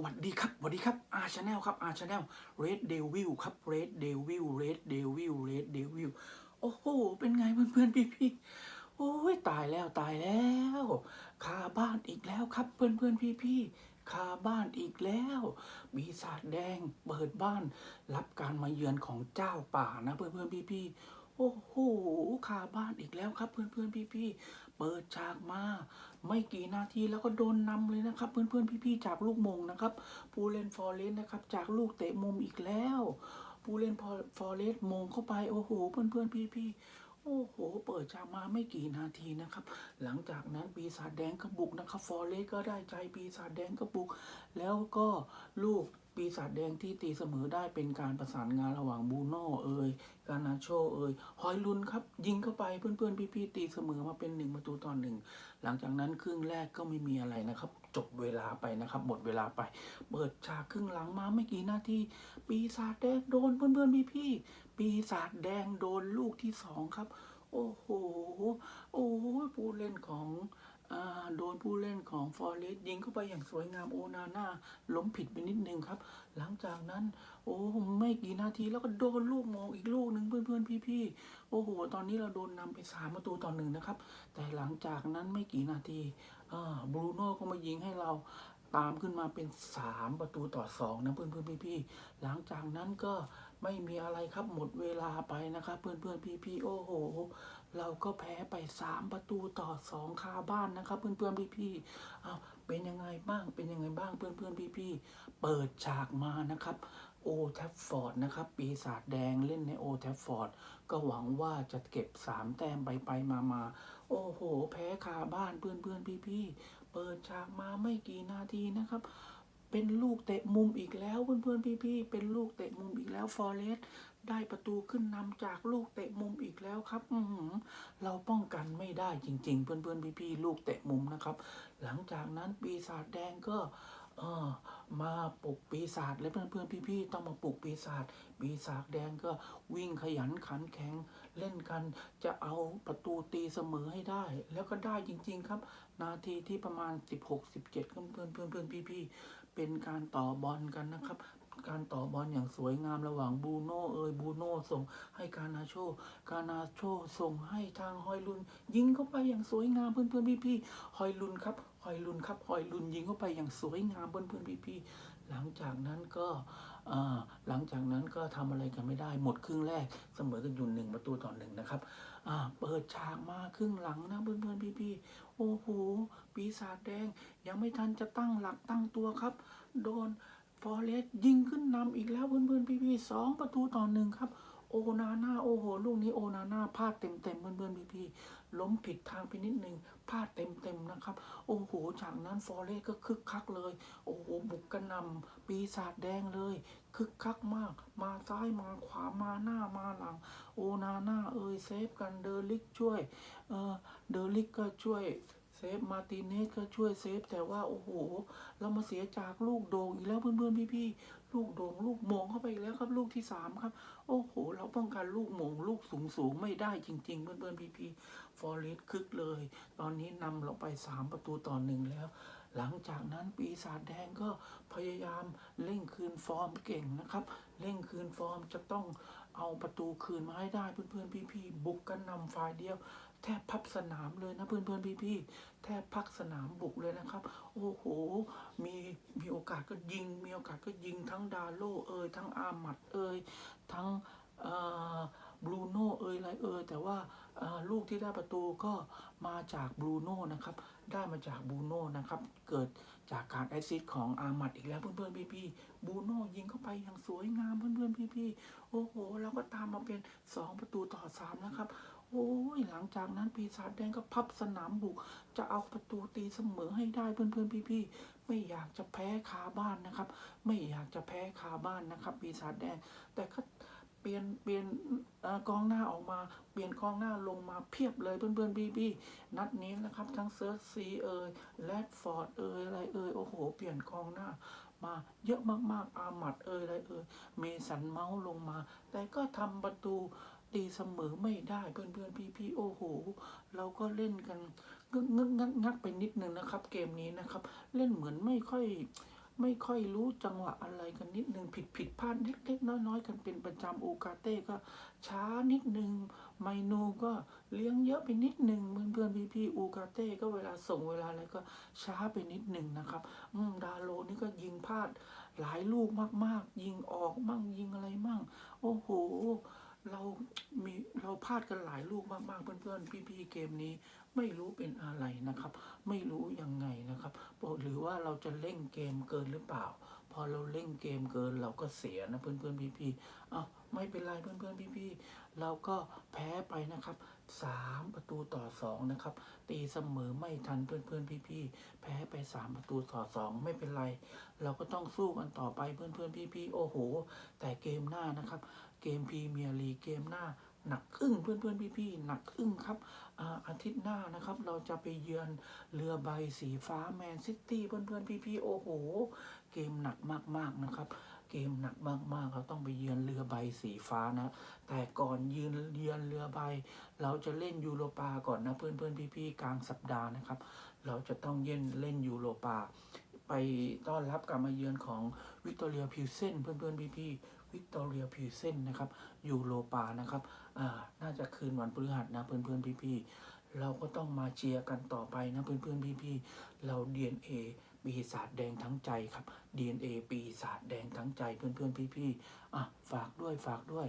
หวัดดีครับหวัดดีครับอาชาแนลครับอาชาแนลเรดเดวิลครับเรดเดวิลเรดเดวิลเรดเดวิลโอ้โห เป็นไงเพื่อนเพื่อนพี่พี่ๆโอ้ยตายแล้วตายแล้วคาบ้านอีกแล้วครับเพื่อนเพื่อนพี่พี่ๆคาบ้านอีกแล้วปีศาจแดงเปิดบ้าน รับการมาเยือนของเจ้าป่านะเพื่อนเพื่อนพี่พี่ๆโอ้โหคาบ้านอีกแล้วครับเพื่อนเพื่อนพี่พี่ๆ เปิดฉากมา ไม่กี่นาทีแล้วก็โดนนำเลยนะครับ เพื่อนๆพี่ๆจากลูกมงนะครับผู้เล่นฟอร์เรสนะครับจากลูกเตะมุมอีกแล้ว ผู้เล่นฟอร์เรสมงเข้าไปโอ้โหเพื่อนๆพี่ๆโอ้โห เปิดจากมาไม่กี่นาทีนะครับ หลังจากนั้นปีศาจแดงก็บุกนะครับ ฟอร์เรสก็ได้ใจปีศาจแดงก็บุก แล้วก็ลูก ปีศาจแดงที่ตีเสมอได้เป็นการประสานงานระหว่างบูโน่เอ่ยกานาโชเอ่ยฮอยลุนครับ ยิงเข้าไปเพื่อนๆ พี่ๆ ตีเสมอมาเป็นหนึ่งประตูต่อหนึ่งหลังจากนั้นครึ่งแรกก็ไม่มีอะไรนะครับ จบเวลาไปนะครับ หมดเวลาไป เปิดฉากครึ่งหลังมาไม่กี่นาทีปีศาจแดงโดนเพื่อนๆ พี่ๆ ปีศาจแดงโดนลูกที่สองครับ โอ้โห โอ้โหผู้เล่นของ โดนผู้เล่นของฟอร์เรสยิงเข้าไปอย่างสวยงามโอนาน่าล้มผิดไปนิดนึงครับ หลังจากนั้นโอ้ไม่กี่นาทีแล้วก็โดนลูกมองอีกลูกหนึ่งเพื่อนๆพี่ๆโอ้โห ตอนนี้เราโดนนำไปสามประตูต่อหนึ่งนะครับ แต่หลังจากนั้นไม่กี่นาทีบรูโน่ก็มายิงให้เรา ตามขึ้นมาเป็นสามประตูต่อสองนะเพื่อนๆพี่ๆหลังจากนั้นก็ไม่มีอะไรครับหมดเวลาไปนะครับ เพื่อนๆพี่ๆโอ้โห เราก็แพ้ไปสามประตูต่อสองคาบ้านนะครับ เพื่อนๆพี่ๆเอาเป็นยังไงบ้าง เป็นยังไงบ้างเพื่อนๆพี่ๆเปิดฉากมานะครับโอแทฟฟอร์ดนะครับปีศาจแดงเล่นในโอแทฟฟอร์ดก็หวังว่าจะเก็บสามแต้มไปไปมามาโอ้โห แพ้คาบ้านเพื่อนๆพี่ๆ เปิดฉากมาไม่กี่นาทีนะครับ เป็นลูกเตะมุมอีกแล้วเพื่อนๆพี่ๆเป็นลูกเตะมุมอีกแล้วฟอร์เรสได้ประตูขึ้นนำจากลูกเตะมุมอีกแล้วครับ อืเราป้องกันไม่ได้จริง ๆ เพื่อนๆพี่ๆลูกเตะมุมนะครับ หลังจากนั้นปีศาจแดงก็ เออมาปลุกปีศาจและเพื่อนๆพี่ๆต้องมาปลุกปีศาจปีศาจแดงก็วิ่งขยันขันแข็งเล่นกันจะเอาประตูตีเสมอให้ได้ แล้วก็ได้จริง ๆ ครับ นาทีที่ประมาณ 16-17เพื่อนเพื่อนเพื่อนเพื่อนพี่ๆเป็นการต่อบอลกันนะครับ การต่อบอลอย่างสวยงามระหว่างบูโน่เอยบูโน่ส่งให้กานาโช กานาโชส่งให้ทางฮอยลุน ยิงเข้าไปอย่างสวยงามเพื่อนเพื่อนพี่พี่ๆฮอยลุนครับฮอยลุนครับฮอยลุนยิงเข้าไปอย่างสวยงามเพื่อนเพื่อนพี่พี่ๆหลังจากนั้นก็หลังจากนั้นก็ทำอะไรกันไม่ได้หมดครึ่งแรกเสมอกันอยู่หนึ่งประตูต่อหนึ่งนะครับเปิดฉากมาครึ่งหลังนะเพื่อนเพื่อนพี่พี่ๆโอ้โหปีศาจแดงยังไม่ทันจะตั้งหลักตั้งตัวครับ โดน ฟอเรสยิงขึ้นนำอีกแล้วเพื่อนๆพี่ๆสองประตูต่อหนึ่งครับ โอนาน่าโอ้โห ลูกนี้โอนาน่าพลาดเต็มๆเพื่อนๆพี่ๆล้มผิดทางไปนิดหนึ่งพลาดเต็มๆนะครับ โอ้โหจากนั้นฟอเรสก็คึกคักเลย โอ้โหบุกกระนำปีศาจแดงเลย คึกคักมาก มาซ้ายมาขวามาหน้ามาหลัง โอนาน่าเอยเซฟกันเดอลิกช่วยเออเดอลิกก็ช่วย เซฟมาตินเนสก็ช่วยเซฟแต่ว่าโอ้โห เรามาเสียจากลูกโด่งอีกแล้วเพื่อนๆพี่ๆลูกโด่งลูกมงเข้าไปอีกแล้วครับลูกที่สามครับ โอ้โห เราป้องกันลูกมงลูกสูงสูงไม่ได้จริง ๆ เพื่อนๆพี่ๆฟอร์เรสคึกเลย ตอนนี้นำเราไปสามประตูต่อหนึ่งแล้ว หลังจากนั้นปีศาจแดงก็พยายามเร่งคืนฟอร์มเก่งนะครับเร่งคืนฟอร์มจะต้องเอาประตูคืนมาให้ได้เพื่อนๆพี่ๆบุกกันนำฝ่ายเดียว แทบพับสนามเลยนะเพื่อนๆพี่ๆแทบพักสนามบุกเลยนะครับ โอ้โห มีมีโอกาสก็ยิง มีโอกาสก็ยิงทั้งดาโลเอยทั้งอามัดเอยทั้งบรูโน่เอยอะไรเอยแต่ว่าลูกที่ได้ประตูก็มาจากบรูโน่นะครับ ได้มาจากบรูโน่นะครับ เกิดจากการแอซิสต์ของอามัดอีกแล้วเพื่อนๆพี่ๆบรูโน่ยิงเข้าไปอย่างสวยงามเพื่อนๆพี่ๆโอ้โห เราก็ตามมาเป็น 2 ประตูต่อ 3 นะครับ โอ้ยหลังจากนั้นปีศาจแดงก็พับสนามบุก จะเอาประตูตีเสมอให้ได้เพื่อนๆพี่ๆไม่อยากจะแพ้คาบ้านนะครับ ไม่อยากจะแพ้คาบ้านนะครับ ปีศาจแดง แต่ก็เปลี่ยนเปลี่ยนกองหน้าออกมาเปลี่ยนกองหน้าลงมาเพียบเลยเพื่อนๆพี่ๆนัดนี้นะครับ ทั้งเซิร์ชซีเอยแรดฟอร์ดเอยอะไรเอยโอ้โห เปลี่ยนกองหน้ามาเยอะมากๆอามัดเอยอะไรเอยเมสันเมาส์ลงมา แต่ก็ทำประตู ตีเสมอไม่ได้เพื่อนเพื่อนพี่พี่โอ้โห เราก็เล่นกันงึกงึกงักงักไปนิดนึงนะครับ เกมนี้นะครับ เล่นเหมือนไม่ค่อยไม่ค่อยรู้จังหวะอะไรกันนิดนึงผิดผิดพลาดเล็กๆน้อยๆ กันเป็นประจำโอกาเต้ก็ช้านิดนึงไมโนก็เลี้ยงเยอะไปนิดนึงเพื่อนเพื่อนพี่พี่โอกาเต้ก็เวลาส่งเวลาอะไรก็ช้าไปนิดนึงนะครับอืมดาโลนี่ก็ยิงพลาดหลายลูกมากๆ ยิงออกมั่งยิงอะไรมั่ง โอ้โห เรามีเราพลาดกันหลายลูกมากๆ เพื่อนๆ พี่ๆ เกมนี้ไม่รู้เป็นอะไรนะครับ ไม่รู้ยังไงนะครับหรือว่าเราจะเล่นเกมเกินหรือเปล่า พอเราเล่นเกมเกินเราก็เสียนะเพื่อนๆพี่ๆอ้าวไม่เป็นไรเพื่อนๆพี่ๆเราก็แพ้ไปนะครับสามประตูต่อสองนะครับ ตีเสมอไม่ทันเพื่อนๆพี่ๆแพ้ไปสามประตูต่อสองไม่เป็นไร เราก็ต้องสู้กันต่อไปเพื่อนๆพี่ๆโอ้โห แต่เกมหน้านะครับ เกมพรีเมียร์ลีกเกมหน้า หนักอึ้งเพื่อนๆพี่ๆหนักอึ้งครับอาทิตย์หน้านะครับ เราจะไปเยือนเรือใบสีฟ้าแมนซิตี้เพื่อนๆพี่ๆโอ้โห เกมหนักมากๆนะครับ เกมหนักมากๆ เราต้องไปเยือนเรือใบสีฟ้านะ แต่ก่อนยืนเยือนเรือใบ เราจะเล่นยูโรปาก่อนนะเพื่อนๆพี่ๆกลางสัปดาห์นะครับ เราจะต้องเย็นเล่นยูโรปา ไปต้อนรับการมาเยือนของวิกตอเรียพิวเซนเพื่อนๆพี่ๆวิกตอเรียพิวเซนนะครับยูโรปานะครับอ่าน่าจะคืนวันพฤหัสนะเพื่อนๆพี่ๆเราก็ต้องมาเชียร์กันต่อไปนะเพื่อนๆพี่ๆเรา DNA ปีศาจแดงทั้งใจครับ DNA ปีศาจแดงทั้งใจเพื่อนๆพี่ๆอะฝากด้วยฝากด้วย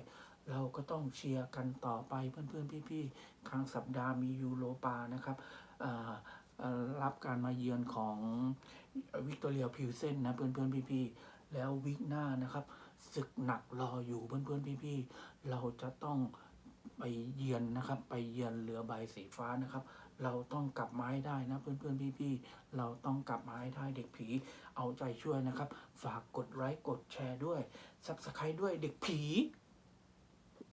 เราก็ต้องเชียร์กันต่อไปเพื่อนๆพี่ๆครั้งสัปดาห์มียูโรปานะครับอ่า รับการมาเยือนของวิกตอเรียพิวเซนนะเพื่อนๆพี่ๆแล้ววิกหน้านะครับศึกหนักรออยู่เพื่อนๆพี่ๆเราจะต้องไปเยือนนะครับ ไปเยือนเรือใบสีฟ้านะครับ เราต้องกลับมาให้ได้นะเพื่อนๆพี่ๆเราต้องกลับมาให้ได้เด็กผีเอาใจช่วยนะครับ ฝากกดไลค์กดแชร์ด้วยซับสไครต์ด้วยเด็กผี